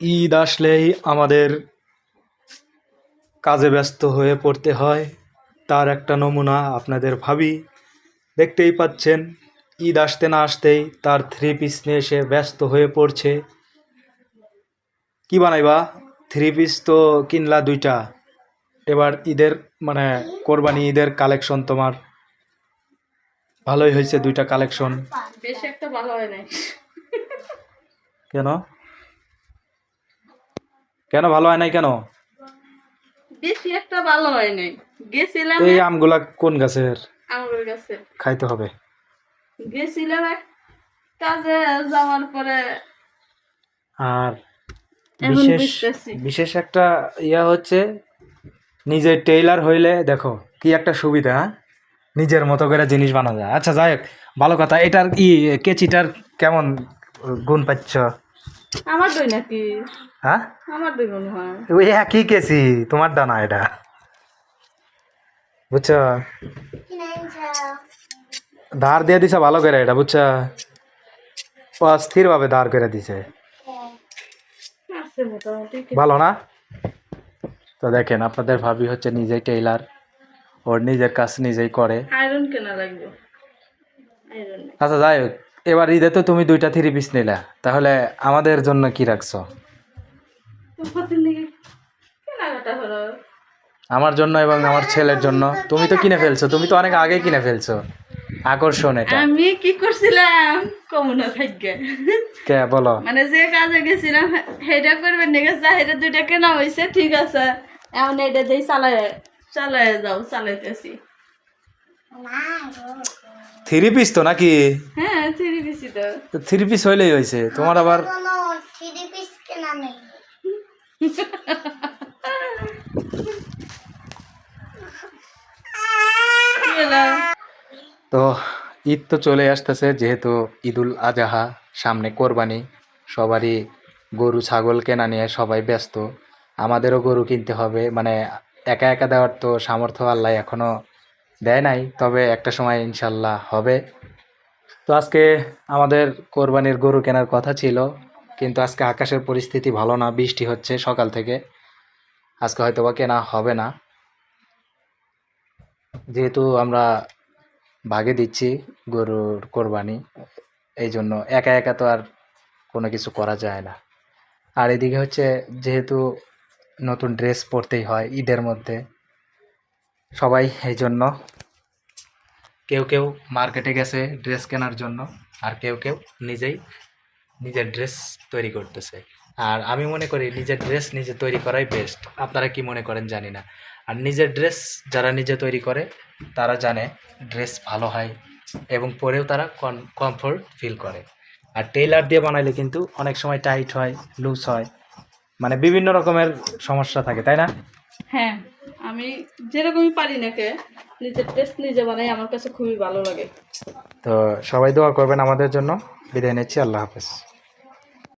ঈদ আসলেই আমাদের কাজে ব্যস্ত হয়ে পড়তে হয়। তার একটা নমুনা আপনাদের ভাবি। দেখতেই পাচ্ছেন ঈদ আসতে না আসতেই তার থ্রি পিস নিয়ে এসে ব্যস্ত হয়ে পড়ছে। কি বানাইবা? থ্রি পিস তো কিনলা দুইটা। এবার ঈদের মানে কোরবানি ঈদের কালেকশন তোমার। ভালোই হয়েছে দুইটা কালেকশন বেশি একটা ভালো হয় নাই। কেন? কেন ভালো হয় নাই কেন? বেশি একটা ভালো হয় নাই। গেছিলাম এই আমগুলা কোন গাছের? আমার কাছে খাইতে হবে। গেছিলাম এক কাজে যাওয়ার পরে আর এখন বিশেষ বুঝতেছি। বিশেষ একটা ইয়া হচ্ছে নিজের টেইলার হইলে দেখো কি একটা সুবিধা হ্যাঁ? নিজের মতো করে জিনিস বানা যায়। আচ্ছা যাই হোক ভালো কথা। এটার ই কেচিটার কেমন গুণ পাচ্ছ? আমার দই নাকি? হ্যাঁ? আমার দই মনে হয়। ওই একই কেচি তোমার ডানা এটা। বুঝছ? ধার দিয়ে দিছে ভালো করে এটা বুঝছ? অস্থির ভাবে ধার করে দিছে। ভালো না? তো দেখেন আপনাদের ভাবি হচ্ছে নিজেই টেইলার। ওর নিজের কাজ নিজেই করে। আয়রন কেনা লাগবে। আচ্ছা যাই হোক। এবার ঈদে তো তুমি দুইটা থ্রি পিস নিলা। তাহলে আমাদের জন্য কি রাখছো? আমার জন্য এবং আমার ছেলের জন্য। তুমি তো কিনে ফেলছো তুমি তো অনেক আগে কিনে ফেলছো। আকর্ষণ এটা। আমি কি করছিলাম? কমনা কে বলো। মানে যে কাজে গেছিলাম সেটা নাকি চাহিদা দুইটা কেনা হয়েছে ঠিক আছে। এখন এটা দিয়ে চালাই চালাই যাও চালাইতেছি। থ্রি পিস তো নাকি? হ্যাঁ থ্রি পিসি তো। থ্রি পিস হইলেই হয়েছে তোমার আবার? তো ঈদ তো চলে আসতেছে যেহেতু ঈদুল আজহা সামনে কোরবানি সবারই গরু ছাগল কেনা নিয়ে সবাই ব্যস্ত। আমাদেরও গরু কিনতে হবে মানে একা একা দেওয়ার তো সামর্থ্য আল্লাহ এখনও দেয় নাই, তবে একটা সময় ইনশাল্লাহ হবে। তো আজকে আমাদের কোরবানির গরু কেনার কথা ছিল, কিন্তু আজকে আকাশের পরিস্থিতি ভালো না, বৃষ্টি হচ্ছে সকাল থেকে। আজকে হয়তো বা কেনা হবে না। যেহেতু আমরা ভাগে দিচ্ছি গরুর কোরবানি এই জন্য একা একা তো আর কোনো কিছু করা যায় না। আর এদিকে হচ্ছে, যেহেতু নতুন ড্রেস পরতেই হয় ঈদের মধ্যে সবাই এই জন্য। কেউ কেউ মার্কেটে গেছে ড্রেস কেনার জন্য, আর কেউ কেউ নিজেই নিজের ড্রেস তৈরি করতেছে। আর আমি মনে করি নিজের ড্রেস নিজে তৈরি করাই বেস্ট আপনারা কি মনে করেন জানি না। আর নিজের ড্রেস যারা নিজে তৈরি করে, তারা জানে ড্রেস ভালো হয় এবং পরেও তারা কমফোর্ট ফিল করে। আর টেইলার দিয়ে বানাইলে কিন্তু অনেক সময় টাইট হয় লুজ হয়। মানে বিভিন্ন রকমের সমস্যা থাকে, তাই না? হ্যাঁ। আমি যেরকমই পারি না কে, নিজের টেস্ট নিজে বানাই, আমার কাছে খুবই ভালো লাগে। তো সবাই দোয়া করবেন আমাদের জন্য। বিদায় নিচ্ছি, আল্লাহ হাফেজ।